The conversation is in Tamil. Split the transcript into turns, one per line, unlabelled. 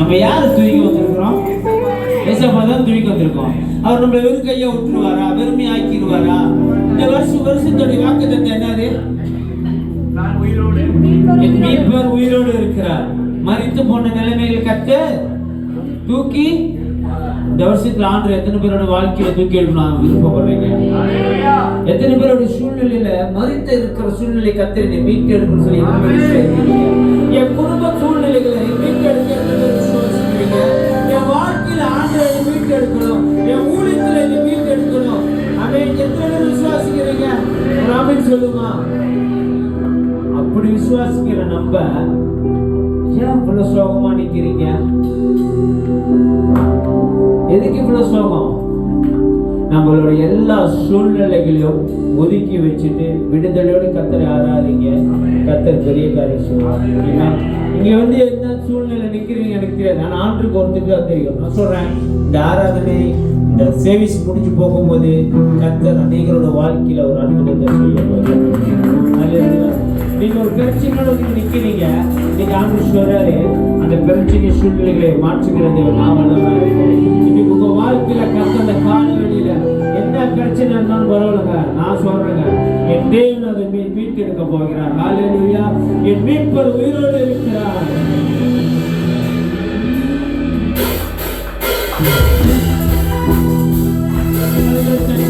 நம்ம யார் தூக்கி வந்திருக்கிறோம்? ஏசப்பா தான் தூக்கி வந்திருக்கோம். அவர் நம்மளை வெறும் கையை விட்டுருவாரா? வெறுமை ஆக்கிடுவாரா இந்த வருஷம் வருஷத்துடைய வாக்கு தந்த என்னது? என் மீட்பர் உயிரோடு இருக்கிறார். மறித்து போன நிலைமைகள் கத்து தூக்கி இந்த வருஷத்துல ஆண்டு எத்தனை பேரோட வாழ்க்கையில தூக்கி எடுக்கணும் விருப்பப்படுறீங்க? எத்தனை பேரோட சூழ்நிலையில மறித்து இருக்கிற சூழ்நிலை கத்திரி மீட்டு எடுக்கணும்னு சொல்லி என் குடும்ப சூழ்நிலை சொல்லுமா? அப்படி விசுவாசிக்கிற நம்ம ஏன் இவ்வளவு சோகமா நிக்கிறீங்க? எதுக்கு இவ்வளவு சோகம்? நம்மளோட எல்லா சூழ்நிலைகளையும் ஒதுக்கி வச்சுட்டு விடுதலையோடு கத்தரை ஆராதிங்க. கத்தர் பெரிய காரியம் சொல்லுவாங்க இங்க வந்து என்ன சூழ்நிலை நிக்கிறீங்க எனக்கு தெரியாது. நான் ஆண்டுக்கு ஒருத்துக்கு தெரியும். நான் சொல்றேன். இந்த ஆராதனை இந்த சேவிஸ் முடிஞ்சு போகும்போது கத்தர் அநேகரோட வாழ்க்கையில் ஒரு அற்புதத்தை செய்ய நீங்க ஒரு பிரச்சனையோட நிற்கிறீங்க நீங்க ஆண்டு சொல்றாரு அந்த பிரச்சனை சூழ்நிலைகளை மாற்றுகிறது நாம இன்னைக்கு உங்க வாழ்க்கையில கத்த அந்த கால வெளியில என்ன பிரச்சனை இருந்தாலும் பரவாயில்லைங்க. நான் சொல்றேங்க. என் தேவன் அதை மீ மீட்டெடுக்க போகிறார். காலையிலா என் மீட்பர் உயிரோடு இருக்கிறார். Gracias.